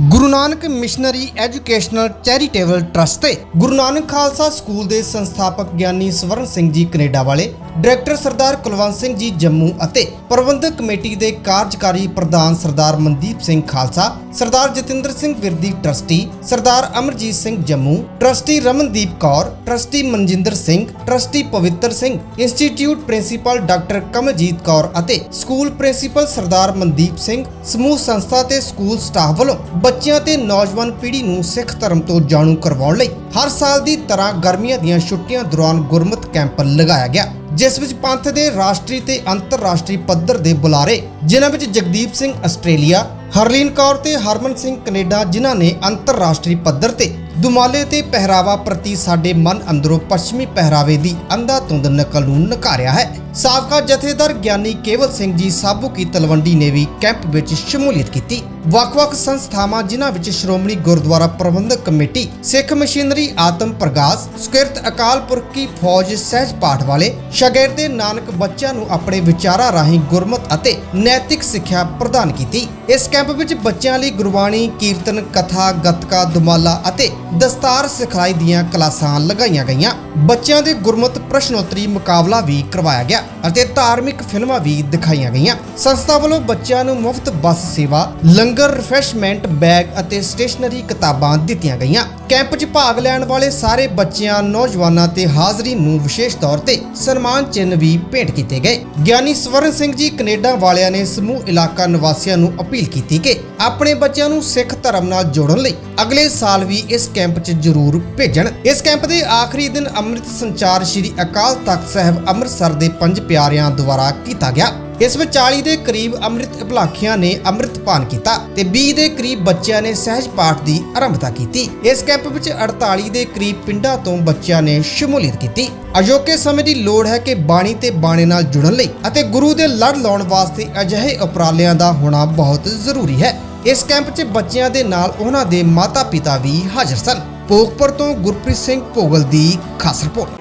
Guru Nanak missionary educational charitable trust ਤੇ Guru Nanak Khalsa school ਦੇ ਸੰਸਥਾਪਕ ਗਿਆਨੀ ਸਵਰਨ ਸਿੰਘ ਜੀ ਕੈਨੇਡਾ ਵਾਲੇ, ਡਾਇਰੈਕਟਰ ਸਰਦਾਰ ਕੁਲਵੰਤ ਸਿੰਘ ਜੀ ਜੰਮੂ ਅਤੇ ਪ੍ਰਬੰਧਕ ਕਮੇਟੀ ਦੇ ਕਾਰਜਕਾਰੀ ਪ੍ਰਧਾਨ Sardar Mandeep Singh Khalsa, Sardar Jatinder Singh Virdi trustee, Sardar Amarjit Singh Jammu, trustee Ramandeep Kaur, trustee Manjinder Singh, trustee Pavittar Singh, institute principal doctor Kamaljit Kaur ਅਤੇ school principal Sardar Mandeep Singh ਸਮੂਹ ਸੰਸਥਾ ਤੇ school staff ਵੱਲੋਂ ਬੱਚਿਆਂ ਤੇ ਨੌਜਵਾਨ ਪੀੜ੍ਹੀ ਨੂੰ ਸਿੱਖ ਧਰਮ ਤੋਂ ਜਾਣੂ ਕਰਵਾਉਣ ਲਈ ਹਰ ਸਾਲ ਦੀ ਤਰ੍ਹਾਂ ਗਰਮੀਆਂ ਦੀਆਂ ਛੁੱਟੀਆਂ ਦੌਰਾਨ ਗੁਰਮਤ ਕੈਂਪ ਲਗਾਇਆ ਗਿਆ, ਜਿਸ ਵਿੱਚ ਪੰਥ ਦੇ ਰਾਸ਼ਟਰੀ ਤੇ ਅੰਤਰਰਾਸ਼ਟਰੀ ਪੱਧਰ ਦੇ ਬੁਲਾਰੇ, ਜਿਨ੍ਹਾਂ ਵਿੱਚ ਜਗਦੀਪ ਸਿੰਘ ਆਸਟ੍ਰੇਲੀਆ, ਹਰਲੀਨ ਕੌਰ ਤੇ ਹਰਮਨ ਸਿੰਘ ਕੈਨੇਡਾ, ਜਿਨ੍ਹਾਂ ਨੇ ਅੰਤਰਰਾਸ਼ਟਰੀ ਪੱਧਰ ਤੇ ਦੁਮਾਲੇ ਤੇ ਪਹਿਰਾਵਾ ਪ੍ਰਤੀ ਸਾਡੇ ਮਨ ਅੰਦਰੋਂ ਪੱਛਮੀ ਪਹਿਰਾਵੇ ਦੀ ਅੰਧਾਧੁੰਦ ਨਕਲ ਨੂੰ ਨਕਾਰਿਆ ਹੈ। ਸਾਬਕਾ ਜਥੇਦਾਰ ਗਿਆਨੀ ਕੇਵਲ ਸਿੰਘ ਜੀ ਸਾਬੂ ਕੀ ਤਲਵੰਡੀ ਨੇ ਵੀ ਕੈਂਪ ਵਿੱਚ ਸ਼ਮੂਲੀਅਤ ਕੀਤੀ। ਵੱਖ-ਵੱਖ ਸੰਸਥਾਵਾਂ, ਜਿਨ੍ਹਾਂ ਵਿੱਚ ਸ਼੍ਰੋਮਣੀ ਗੁਰਦੁਆਰਾ ਪ੍ਰਬੰਧਕ ਕਮੇਟੀ, ਸਿੱਖ ਮਸ਼ੀਨਰੀ ਆਤਮ ਪ੍ਰਗਾਸ, ਸੁਕਿਰਤ ਅਕਾਲ ਪੁਰਖ ਕੀ ਫੌਜ ਸਹਿਜ ਪਾਠ ਵਾਲੇ ਸ਼ਾਗਿਰਦੇ ਨਾਨਕ ਬੱਚਿਆਂ ਨੂੰ ਆਪਣੇ ਵਿਚਾਰਾਂ ਰਾਹੀਂ ਗੁਰਮਤ ਅਤੇ ਨੈਤਿਕ ਸਿੱਖਿਆ ਪ੍ਰਦਾਨ ਕੀਤੀ। ਇਸ ਕੈਂਪ ਵਿੱਚ ਬੱਚਿਆਂ ਲਈ ਗੁਰਬਾਣੀ, ਕੀਰਤਨ, ਕਥਾ, ਗੱਤਕਾ, ਦੁਮਾਲਾ ਅਤੇ ਦਸਤਾਰ ਸਿਖਲਾਈ ਦੀਆਂ ਕਲਾਸਾਂ ਲਗਾਈਆਂ ਗਈਆਂ। ਬੱਚਿਆਂ ਦੇ ਗੁਰਮਤ ਪ੍ਰਸ਼ਨੋਤਰੀ ਮੁਕਾਬਲਾ ਵੀ ਕਰਵਾਇਆ ਗਿਆ ਅਤੇ ਧਾਰਮਿਕ ਫਿਲਮਾਂ ਵੀ ਦਿਖਾਈਆਂ ਗਈਆਂ। ਸੰਸਥਾ ਵੱਲੋਂ ਬੱਚਿਆਂ ਨੂੰ ਮੁਫਤ ਬੱਸ ਸੇਵਾ, ਲੰਗਰ ਰਿਫਰੈਸ਼ਮੈਂਟ ਬੈਗ ਅਤੇ ਸਟੇਸ਼ਨਰੀ ਕਿਤਾਬਾਂ ਦਿੱਤੀਆਂ ਗਈਆਂ। ਕੈਂਪ 'ਚ ਭਾਗ ਲੈਣ ਵਾਲੇ ਸਾਰੇ ਬੱਚਿਆਂ, ਨੌਜਵਾਨਾਂ ਤੇ ਹਾਜ਼ਰੀ ਨੂੰ ਵਿਸ਼ੇਸ਼ ਤੌਰ ਤੇ ਸਨਮਾਨ ਚਿੰਨ੍ਹ ਵੀ ਭੇਟ ਕੀਤੇ ਗਏ। ਗਿਆਨੀ ਸਵਰਨ ਸਿੰਘ ਜੀ ਕੈਨੇਡਾ ਵਾਲਿਆਂ ਨੇ ਸਮੂਹ ਇਲਾਕਾ ਨਿਵਾਸੀਆਂ ਨੂੰ ਅਪੀਲ ਕੀਤੀ ਕਿ ਆਪਣੇ ਬੱਚਿਆਂ ਨੂੰ ਸਿੱਖ ਧਰਮ ਨਾਲ ਜੋੜਨ ਲਈ ਅਗਲੇ ਸਾਲ ਵੀ ਇਸ ਕੈਂਪ 'ਚ ਜ਼ਰੂਰ ਭੇਜਣ। ਇਸ ਕੈਂਪ ਦੇ ਆਖਰੀ ਦਿਨ ਅੰਮ੍ਰਿਤ ਸੰਚਾਰ ਸ੍ਰੀ ਅਕਾਲ ਤਖਤ ਸਾਹਿਬ ਅੰਮ੍ਰਿਤਸਰ ਦੇ ਪੰਜ ਪਿਆਰਿਆਂ ਦੁਆਰਾ ਕੀਤਾ ਗਿਆ। ਇਸ ਵਿੱਚ 40 ਦੇ ਕਰੀਬ ਅੰਮ੍ਰਿਤ ਇਭਲਾਖੀਆਂ ਨੇ ਅੰਮ੍ਰਿਤ ਪਾਨ ਕੀਤਾ ਤੇ 20 ਦੇ ਕਰੀਬ ਬੱਚਿਆਂ ਨੇ ਸਹਿਜ ਪਾਠ ਦੀ ਆਰੰਭਤਾ ਕੀਤੀ। ਇਸ ਕੈਂਪ ਵਿੱਚ 48 ਦੇ ਕਰੀਬ ਪਿੰਡਾਂ ਤੋਂ ਬੱਚਿਆਂ ਨੇ ਸ਼ਮੂਲੀਅਤ ਕੀਤੀ। ਅਜੋਕੇ ਸਮੇਂ ਦੀ ਲੋੜ ਹੈ ਕਿ ਬਾਣੀ ਤੇ ਬਾਣੇ ਨਾਲ ਜੁੜਨ ਲਈ ਅਤੇ ਗੁਰੂ ਦੇ ਲੜ ਲਾਉਣ ਵਾਸਤੇ ਅਜਿਹੇ ਉਪਰਾਲਿਆਂ ਦਾ ਹੋਣਾ ਬਹੁਤ ਜ਼ਰੂਰੀ ਹੈ। ਇਸ ਕੈਂਪ 'ਚ ਬੱਚਿਆਂ ਦੇ ਨਾਲ ਉਹਨਾਂ ਦੇ ਮਾਤਾ-ਪਿਤਾ ਵੀ ਹਾਜ਼ਰ ਸਨ। ਭੋਗਪੁਰ ਤੋਂ ਗੁਰਪ੍ਰੀਤ ਸਿੰਘ ਭੋਗਲ ਦੀ ਖਾਸ ਰਿਪੋਰਟ।